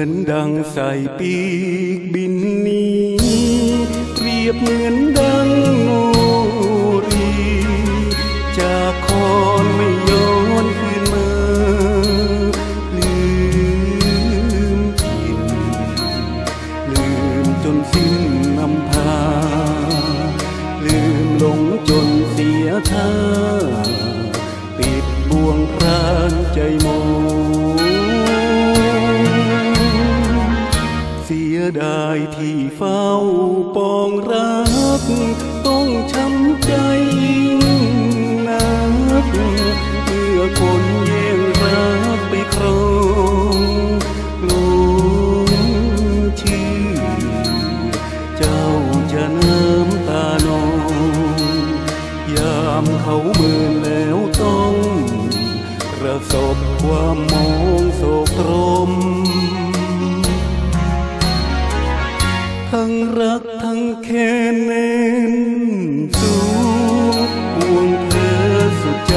ือนดังใส่ปีกบินนี้เปรียบเหมือนดังโนรีจากคอนไม่ย้อนคืนมาลืมถิ่นลืมจนสิ้นนำพา ลืมหลงจนเสียท่าติดบ่วงพรานใจโมเที่เฝ้าปองรัก ต้องช้ำใจยิ่งนักเมื่อคนแย่งรักไปครองลงชื่อ เจ้าจะน้ำตานองยามเขาเมินแล้วต้องประสบความมอง รักทั้งแค้นแน่นสูงห่วงเธอสุดใจ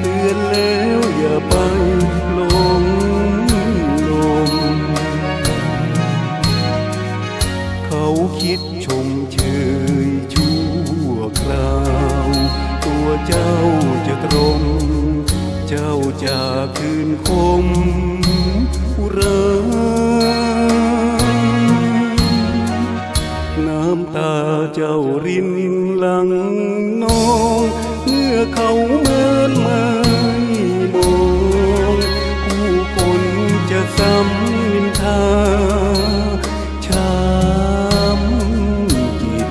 เตือนแล้วอย่าไปหลงลม เขาคิดชมเชยชั่วคราว ตัวเจ้าจะตรง เจ้าจะคืนคมอุรา น้องเมื่อเขาเมินไม่มองผู้คนจะซ้ำนินทาช้ำจิต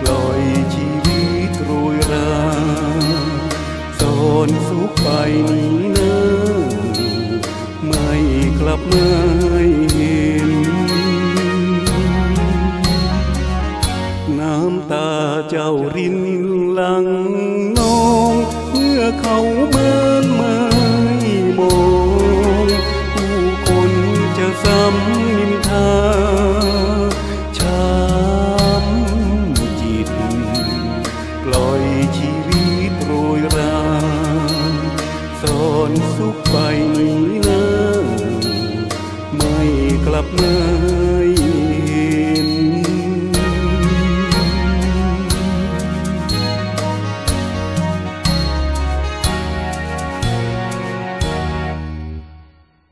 ปล่อยชีวิตโรยราสอนสุขไปนี้นอไม่กลับมา น้ำตาเจ้ารินหลังนองเมื่อเขาเมินไม่มองผู้คนจะซ้ำนินทาช้ำจิต ปล่อยชีวิตโรยราสอนสุขไปหนี้นะไม่กลับมา